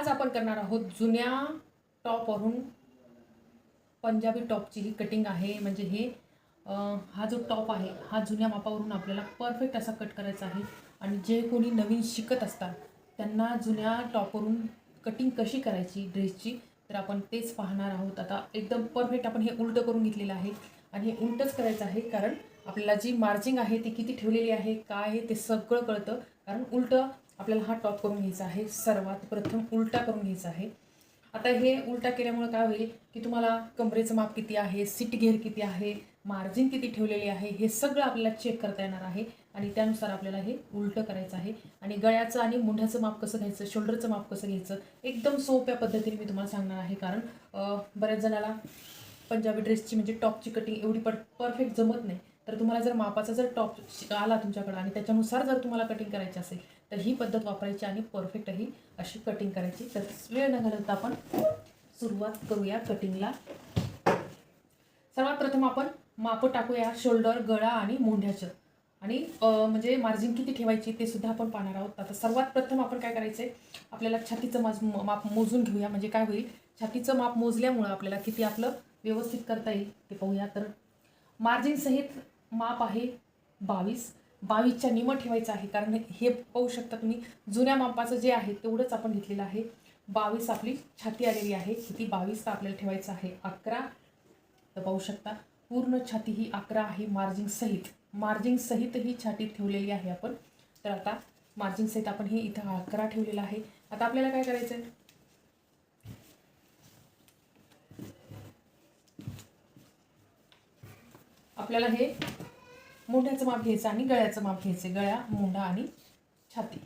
आज आपण करणार आहोत जुन्या टॉपवरून पंजाबी टॉपची ही कटिंग आहे. म्हणजे हे हा जो टॉप आहे हा जुन्या मापावरून आपल्याला परफेक्ट असा कट करायचा आहे. आणि जे कोणी नवीन शिकत असतात त्यांना जुन्या टॉपवरून कटिंग कशी करायची ड्रेसची तर आपण तेच पाहणार आहोत. आता एकदम परफेक्ट आपण हे उलटं करून घेतलेलं आहे. आणि हे उलटंच करायचं आहे कारण आपल्याला जी मार्जिंग आहे ती किती ठेवलेली आहे काय आहे ते सगळं कळतं. कारण उलटं आपल्याला हा टॉप करून घ्यायचा आहे. सर्वात प्रथम उलटा करून घ्यायचा आहे. आता हे उलटा केल्यामुळे काय होईल की तुम्हाला कमरेचं माप किती आहे सीट घेर किती आहे मार्जिन किती ठेवलेली आहे हे सगळं आपल्याला चेक करता येणार आहे. आणि त्यानुसार आपल्याला हे उलटं करायचं आहे. आणि गळ्याचं आणि मुंढ्याचं माप कसं घ्यायचं शोल्डरचं माप कसं घ्यायचं एकदम सोप्या पद्धतीने मी तुम्हाला सांगणार आहे. कारण बऱ्याच जणाला पंजाबी ड्रेसची म्हणजे टॉपची कटिंग एवढी पर परफेक्ट जमत नाही. तर तुम्हाला जर मापाचा जर टॉप आला तुमच्याकडं आणि त्याच्यानुसार जर तुम्हाला कटिंग करायची असेल तर ही पद्धत वापरायची आणि परफेक्ट ही अशी कटिंग करायची. तर वेळ न घालवता आपण सुरुवात करूया कटिंगला सर्वात प्रथम आपण माप टाकूया शोल्डर गळा आणि मोंढ्याचं. आणि म्हणजे मार्जिन किती ठेवायची ते सुद्धा आपण पाहणार आहोत. आता सर्वात प्रथम आपण काय करायचं आहे आपल्याला छातीचं माज माप मोजून घेऊया. म्हणजे काय होईल छातीचं माप मोजल्यामुळं आपल्याला किती आपलं व्यवस्थित करता येईल ते पाहूया. तर मार्जिन सहित माप आहे बावीस. बावीसच्या निम ठेवायचं आहे कारण हे पाहू शकता तुम्ही जुन्या मापाचं जे आहे तेवढंच आपण घेतलेलं आहे. बावीस आपली छाती आलेली आहे किती? बावीस तर आपल्याला ठेवायचं आहे अकरा. तर पाहू शकता पूर्ण छाती ही अकरा आहे मार्जिंग सहित. मार्जिंग सहित ही छाती ठेवलेली आहे आपण. तर आता मार्जिंग सहित आपण हे इथं अकरा ठेवलेलं आहे. आता आपल्याला काय करायचं आहे आपल्याला हे मोठ्याचं माप घ्यायचं आणि गळ्याचं माप घ्यायचं. गळ्या मोंढा आणि छाती.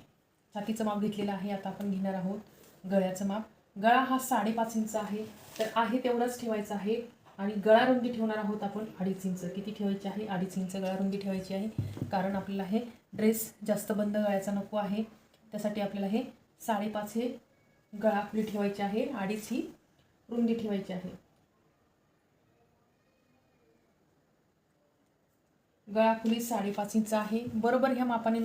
छातीचं माप घेतलेलं आहे. आता आपण घेणार आहोत गळ्याचं माप. गळा हा साडेपाच इंच आहे. तर आहे तेवढाच ठेवायचा आहे. आणि गळा रुंदी ठेवणार आहोत आपण अडीच इंच. किती ठेवायची आहे? अडीच इंच गळा रुंदी ठेवायची आहे. कारण आपल्याला हे ड्रेस जास्त बंद गळ्याचा नको आहे. त्यासाठी आपल्याला हे साडेपाच हे गळा आपली ठेवायची आहे. अडीच ही रुंदी ठेवायची आहे. गळा खुली साडेपाच इंच आहे. बरोबर ह्या मापाने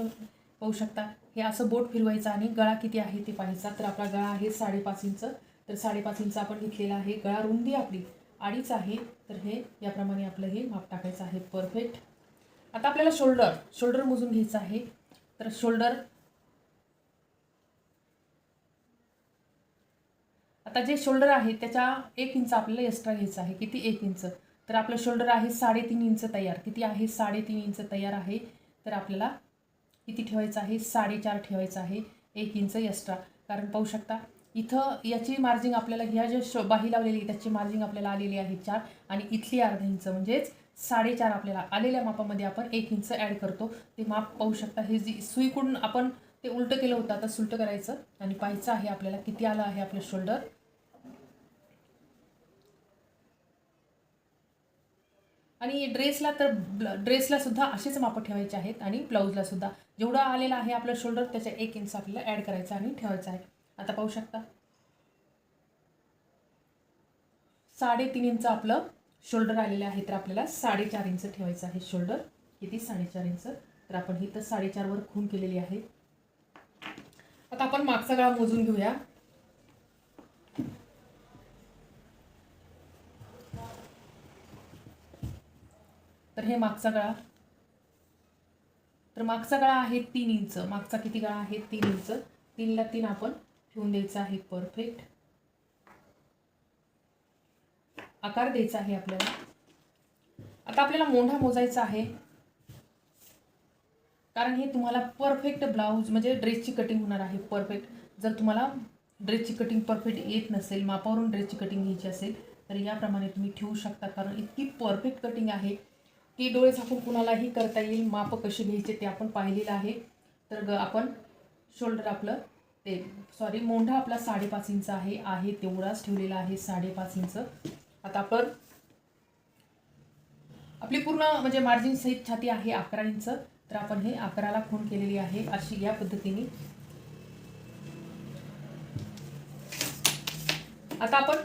पाहू शकता. हे असं बोट फिरवायचं आणि गळा किती आहे ते पाहायचा. तर आपला गळा आहे साडेपाच इंच तर साडेपाच इंच आपण घेतलेला आहे. गळा रुंदी आपली अडीच आहे. तर हे याप्रमाणे आपलं हे माप टाकायचं आहे. परफेक्ट आता आपल्याला शोल्डर शोल्डर मोजून घ्यायचं आहे. तर शोल्डर आता जे शोल्डर आहे त्याच्या एक इंच आपल्याला एक्स्ट्रा घ्यायचं आहे. किती? एक इंच. तर आपलं शोल्डर आहे साडेतीन इंच तयार. किती आहे? साडेतीन इंच तयार आहे. तर आपल्याला किती ठेवायचं आहे? साडेचार ठेवायचं आहे. एक इंच एक्स्ट्रा कारण पाहू शकता इथं याची मार्जिंग आपल्याला ह्या ज्या शो बाही लावलेली त्याची मार्जिंग आपल्याला आलेली आहे चार आणि इथली अर्धा इंच. म्हणजेच साडेचार आपल्याला आलेल्या मापामध्ये आपण एक इंच ॲड करतो. ते माप पाहू शकता हे जी सुईकडून आपण ते उलटं केलं होतं आता सुलटं करायचं आणि पाहायचं आहे आपल्याला किती आलं आहे आपलं शोल्डर आणि ड्रेसला तर ब्ल ड्रेसला सुद्धा असेच मापं ठेवायचे आहेत आणि ब्लाऊजला सुद्धा. जेवढं आलेला आहे आपलं शोल्डर त्याच्या एक इंच आपल्याला ॲड करायचं आणि ठेवायचं आहे. आता पाहू शकता. साडेतीन इंच आपलं शोल्डर आलेलं आहे तर आपल्याला साडेचार इंच ठेवायचं आहे शोल्डर किती? साडेचार इंच तर आपण ही तर साडेचारवर खून केलेली आहे. आता आपण मागचा गळा मोजून घेऊया. तर हे मागचा गळा. तर मागचा गळा आहे तीन इंच. मागचा किती गळा आहे? तीन इंच. तीनला तीन आपण ठेवून द्यायचा आहे. परफेक्ट आकार द्यायचा आहे आपल्याला. आता आपल्याला मोंढा मोजायचा आहे. कारण हे तुम्हाला परफेक्ट ब्लाऊज म्हणजे ड्रेसची कटिंग होणार आहे. परफेक्ट जर तुम्हाला ड्रेसची कटिंग परफेक्ट येत नसेल मापावरून ड्रेसची कटिंग घ्यायची असेल तर याप्रमाणे तुम्ही ठेवू शकता. कारण इतकी परफेक्ट कटिंग आहे. की डोळे झाकून कुणालाही करता येईल माप कशी घ्यायचे ते आपण पाहिलेलं आहे. तर ग आपण शोल्डर आपलं ते सॉरी मोंढा आपला साडेपाच इंच आहे आहे तेवढाच ठेवलेला आहे साडेपाच इंच. आता आपण आपली पूर्ण म्हणजे मार्जिन सहित छाती आहे अकरा इंच. तर आपण हे अकराला खूण केलेली आहे अशी या पद्धतीने. आता आपण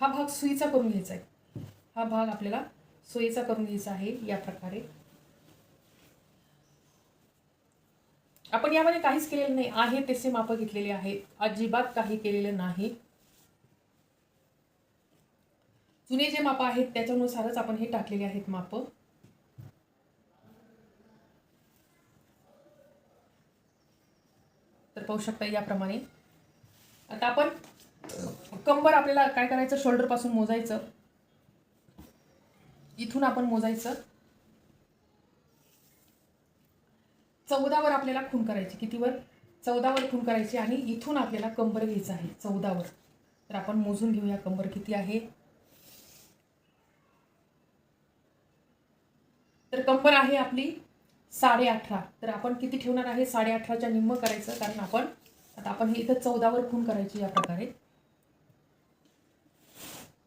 हा भाग सुईचा करून घ्यायचा आहे. हा भाग आपल्याला सोयीचा करून घ्यायचा आहे या प्रकारे. आपण यामध्ये काहीच केलेलं नाही. आहे तसे माप घेतलेले आहेत अजिबात काही केलेलं नाही. जुने जे माप आहेत त्याच्यानुसारच आपण हे टाकलेले आहेत माप. तर पाहू शकता याप्रमाणे. आता आपण कंबर आपल्याला काय करायचं? शोल्डरपासून मोजायचं. इथून आपण मोजायचं. चौदावर आपल्याला खून करायची. कितीवर? चौदावर खून करायची आणि इथून आपल्याला कंबर घ्यायचं आहे. चौदावर. तर आपण मोजून घेऊया कंबर किती आहे. तर कंबर आहे आपली साडे अठरा तर आपण किती ठेवणार आहे? साडे अठराच्या निम्म करायचं. कारण आपण आता आपण हे इथं चौदावर खून करायची या प्रकारे.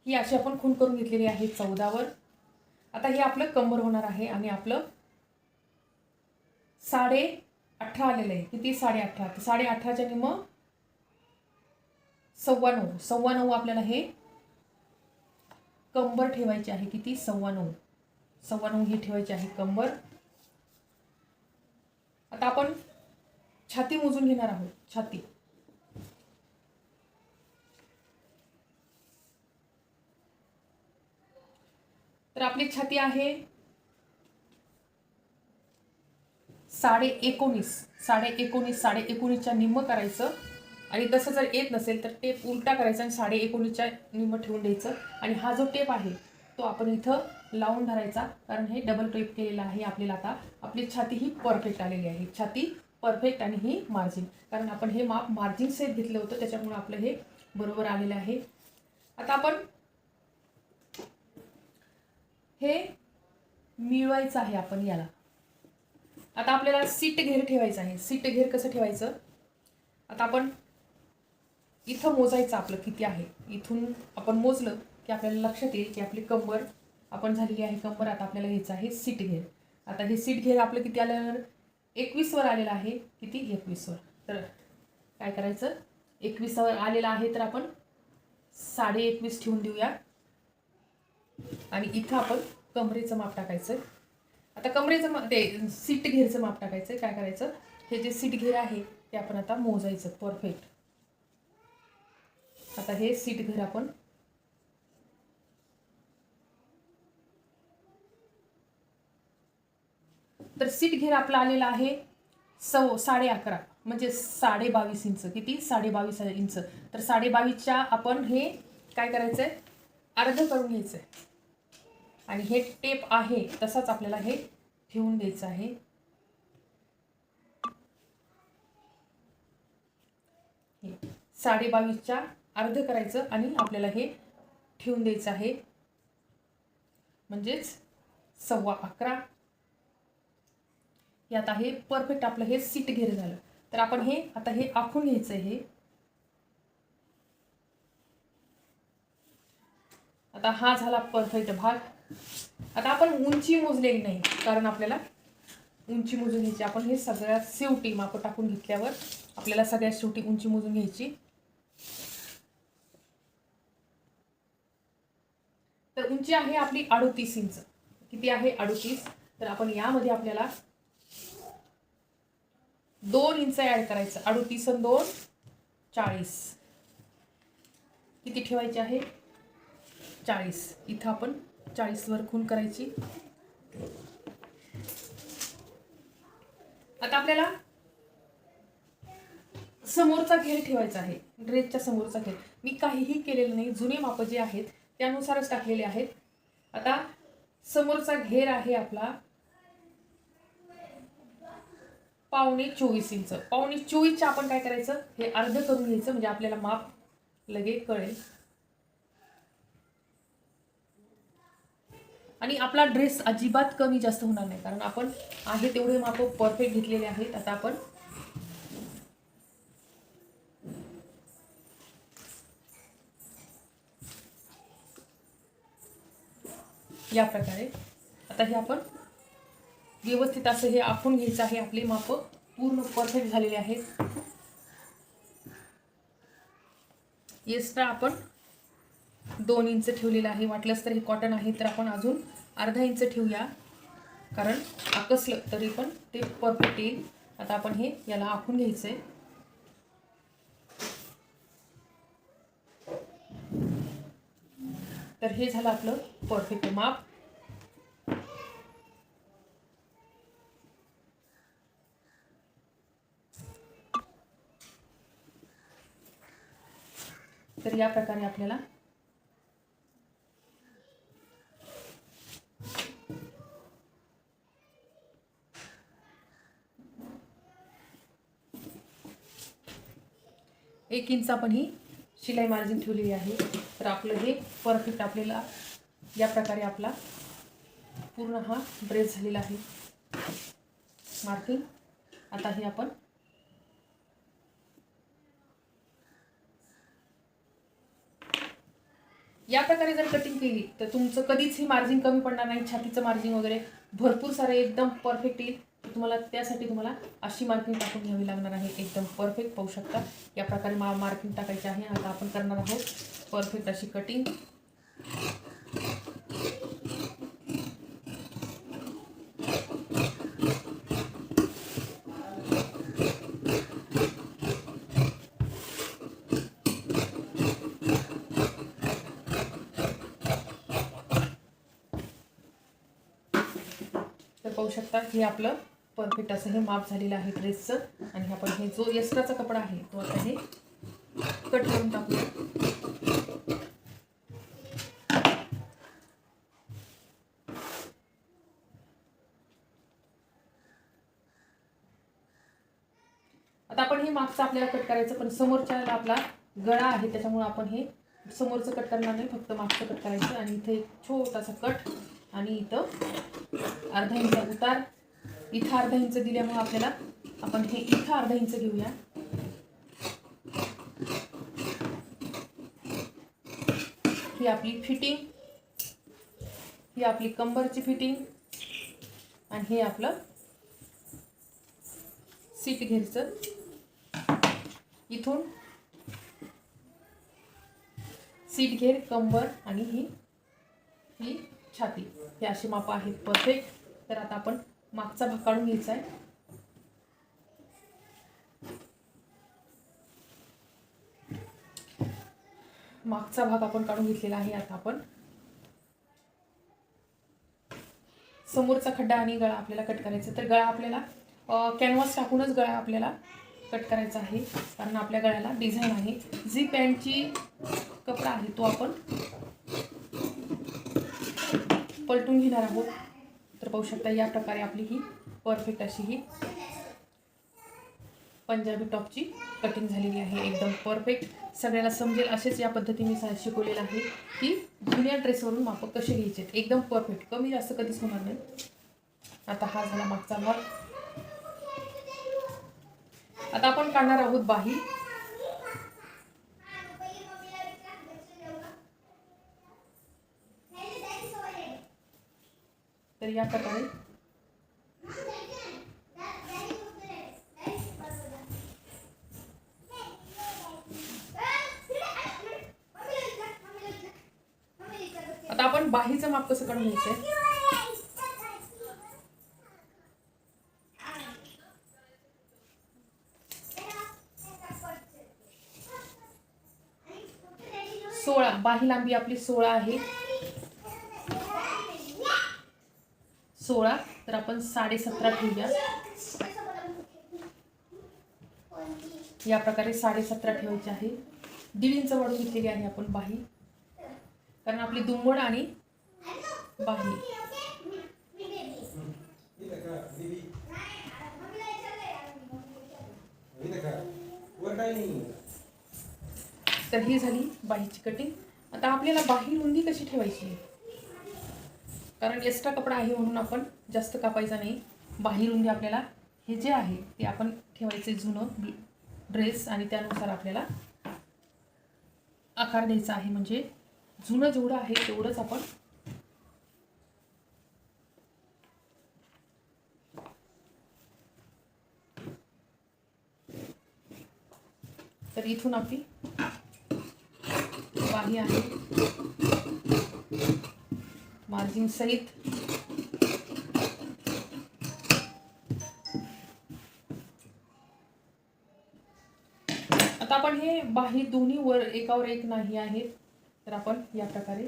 ही अशी आपण खून करून घेतलेली आहे चौदावर. आता हे आपलं कंबर होणार आहे आणि आपलं साडे अठरा आलेलं आहे. किती? साडे अठरा. तर साडे अठराच्या निम सव्वा नऊ सव्वा नऊ आपल्याला हे कंबर ठेवायची आहे. किती? सव्वा नऊ सव्वा नऊ ही ठेवायची आहे कंबर. आता आपण छाती मोजून घेणार आहोत. छाती. तर आपली छाती आहे साडे एकोणीस साडे एकोणीस साडे एकोणीसच्या निम्म करायचं. आणि तसं जर येत नसेल तर टेप उलटा करायचा आणि साडे एकोणीसच्या निम्म ठेवून द्यायचं. आणि हा जो टेप आहे तो आपण इथं लावून धरायचा. कारण हे डबल टेप केलेला आहे आपल्याला आता. आपली छाती ही परफेक्ट आलेली आहे. छाती परफेक्ट आणि ही मार्जिन कारण आपण हे माप मार्जिन सेट घेतलं होतं त्याच्यामुळे आपलं हे बरोबर आलेलं आहे. आता आपण हे मिळवायचं आहे आपण याला. आता आपल्याला सीट घेर ठेवायचं आहे. सीट घेर कसं ठेवायचं? आता आपण इथं मोजायचं आपलं किती आहे. इथून आपण मोजलं की आपल्याला लक्षात येईल की आपली कंबर आपण झालेली आहे कंबर आता आपल्याला घ्यायचं आहे सीट घेर. आता हे सीट घेर आपलं किती आल्यावर? एकवीसवर आलेलं आहे. किती? एकवीसवर. तर काय करायचं? एकवीसवर आलेलं आहे तर आपण साडे एकवीस ठेवून देऊया. आणि इथं आपण कमरेचं माप टाकायचं. आता कमरेचं माप ते सीट घेरचं माप टाकायचं. काय करायचं? हे जे सीट घेर आहे ते आपण आता मोजायचं. परफेक्ट आता हे सीट घेर आपण तर सीट घेर आपला आलेला आहे सव साडे अकरा. म्हणजे साडे बावीस इंच. किती? साडे बावीस इंच. तर साडे बावीसच्या आपण हे काय करायचं आहे अर्ध करून घ्यायचं आहे आणि हे टेप आहे तसाच आपल्याला हे ठेवून द्यायचं आहे. हे साडे बावीसच्या अर्ध करायचं आणि आपल्याला हे ठेवून द्यायचं आहे. म्हणजेच सव्वा अकरा. हे आता हे परफेक्ट आपलं हे सीट घेर झालं. तर आपण हे आता हे आखून घ्यायचं आहे. हे आता हा झाला परफेक्ट भाग. आता आपण उंची मोजलेली नाही कारण आपल्याला उंची मोजून घ्यायची. आपण हे सगळ्यात शेवटी मापं टाकून घेतल्यावर आपल्याला सगळ्यात शेवटी उंची मोजून घ्यायची. तर उंची आहे आपली अडोतीस इंच. किती आहे? अडोतीस. तर आपण यामध्ये आपल्याला दोन इंच ॲड करायचं. अडोतीस आणि दोन चाळीस. किती ठेवायचे आहे? चाळीस. इथं आपण चाळीसवर खून करायची. आता आपल्याला समोरचा घेर ठेवायचा आहे. ड्रेसच्या समोरचा घेर. मी काहीही केलेलं नाही. जुने माप जे आहेत त्यानुसारच टाकलेले आहेत. आता समोरचा घेर आहे आपला पावणे चोवीस इंच. पावणे चोवीसच्या आपण काय करायचं? हे अर्ध करून घ्यायचं. म्हणजे आपल्याला माप लगे कळेल. आणि आपला ड्रेस अजिबात कमी जास्त होणार नाही. कारण आपण आहे तेवढे माप परफेक्ट घेतलेले आहेत. आता आपण या प्रकारे आता हे आपण व्यवस्थित असं हे आखून घ्यायचं आहे. आपले माप पूर्ण परफेक्ट झालेले आहेत एक्स्ट्रा आपण दोन इंच ठेवलेलं आहे. वाटलंच तर हे कॉटन आहे तर आपण अजून अर्धा इंच ठेवूया. कारण आकसलं तरी पण ते परफेक्ट येईल. आता आपण हे याला आखून घ्यायचं आहे तर हे झालं आपलं परफेक्ट माप. तर या प्रकारे आपल्याला एक इंच आपण ही शिलाई मार्जिन ठेवलेली आहे. तर आपलं हे परफेक्ट आपल्याला या प्रकारे आपला पूर्ण हा ड्रेस झालेला आहे. मार्किंग आता हे आपण या प्रकारे जर कटिंग केली तर तुमचं कधीच ही मार्जिन कमी पडणार नाही. छातीचं मार्जिन वगैरे भरपूर सारे एकदम परफेक्ट येईल. तुम्हाला त्यासाठी तुम्हाला अशी मार्किंग टाकून घ्यावी लागणार आहे. एकदम परफेक्ट पाहू शकता. या प्रकारे मा मार्किंग टाकायची आहे. आता आपण करणार आहोत परफेक्ट अशी कटिंग तर पाहू शकता हे आपलं परफेक्ट असं हे माप झालेलं आहे ड्रेसचं आणि आपण हे जो एक्स्ट्राचा कपडा आहे तो आता हे कट करून टाकूया आता आपण हे मागचं आपल्याला कट करायचं पण समोरच्या आपला गळा आहे त्याच्यामुळे आपण हे समोरचं कट करणार नाही फक्त मागचं कट करायचं. आणि इथे एक छोटासा कट आणि इथं अर्धा इंचा उतार. इथं अर्धा इंच दिल्यामुळे आपल्याला आपण हे इथं अर्धा इंच घेऊया. ही आपली फिटिंग ही आपली कंबरची फिटिंग आणि हे आपलं सीट घेरचं. इथून सीट घेर कंबर आणि ही ही छाती. हे अशी मापं आहेत परफेक्ट तर आता आपण मागचा भाग काढून घ्यायचा आहे. मागचा भाग आपण काढून घेतलेला आहे आता आपण. समोरचा खड्डा आणि गळा आपल्याला कट करायचा तर गळा आपल्याला कॅनव्हास टाकूनच गळा आपल्याला कट करायचा आहे. कारण आपल्या गळ्याला डिझाईन आहे. जी पॅन्टची कपडा आहे तो आपण पलटून घेणार आहोत. तर पाहू शकता या प्रकारे आपली ही परफेक्ट अशी ही पंजाबी टॉपची कटिंग झालेली आहे. एकदम परफेक्ट सगळ्याला समजेल असेच या पद्धतीने सा शिकवलेलं आहे की जुन्या ड्रेसवरून मापक कसे घ्यायचे. एकदम परफेक्ट कमी जास्त कधीच होणार नाही. आता हा झाला मागचा भाग. आता आपण काढणार आहोत बाही. तर या प्रकारे. आता आपण बाहीचं माप कसं काढून घ्यायचंय? सोळा. बाही लांबी आपली सोळा आहे. सोळा तर आपण साडे सतरा ठेवूया. या प्रकारे साडे सतरा ठेवायचे आहे. दीड इंच वाढून घेतलेली आहे आपण बाही. कारण आपली दुंबड आणि बाही. तर ही झाली बाहीची कटिंग आता आपल्याला बाही रुंदी कशी ठेवायची? कारण एक्स्ट्रा कपडा आहे म्हणून आपण जास्त कापायचा नाही. बाहेरून जे आपल्याला हे जे आहे ते आपण ठेवायचे जुनं ड्रेस आणि त्यानुसार आपल्याला आकार द्यायचा आहे. म्हणजे जुनं जेवढं आहे तेवढंच आपण तर इथून आपली बाही आहे. मार्जिन सहित आता आपण हे बाहेर दोन्ही वर एकावर एक नाही आहेत तर आपण या प्रकारे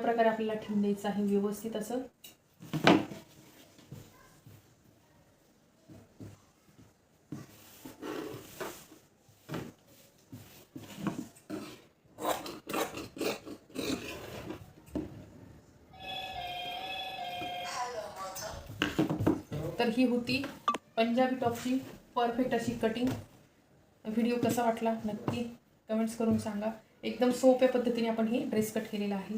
प्रकारे आपल्याला ठेवून द्यायचं आहे व्यवस्थित असं. तर ही होती पंजाबी टॉपची परफेक्ट अशी कटिंग व्हिडिओ कसा वाटला नक्की कमेंट्स करून सांगा. एकदम सोप्या पद्धतीने आपण हे ड्रेस कट केलेला आहे.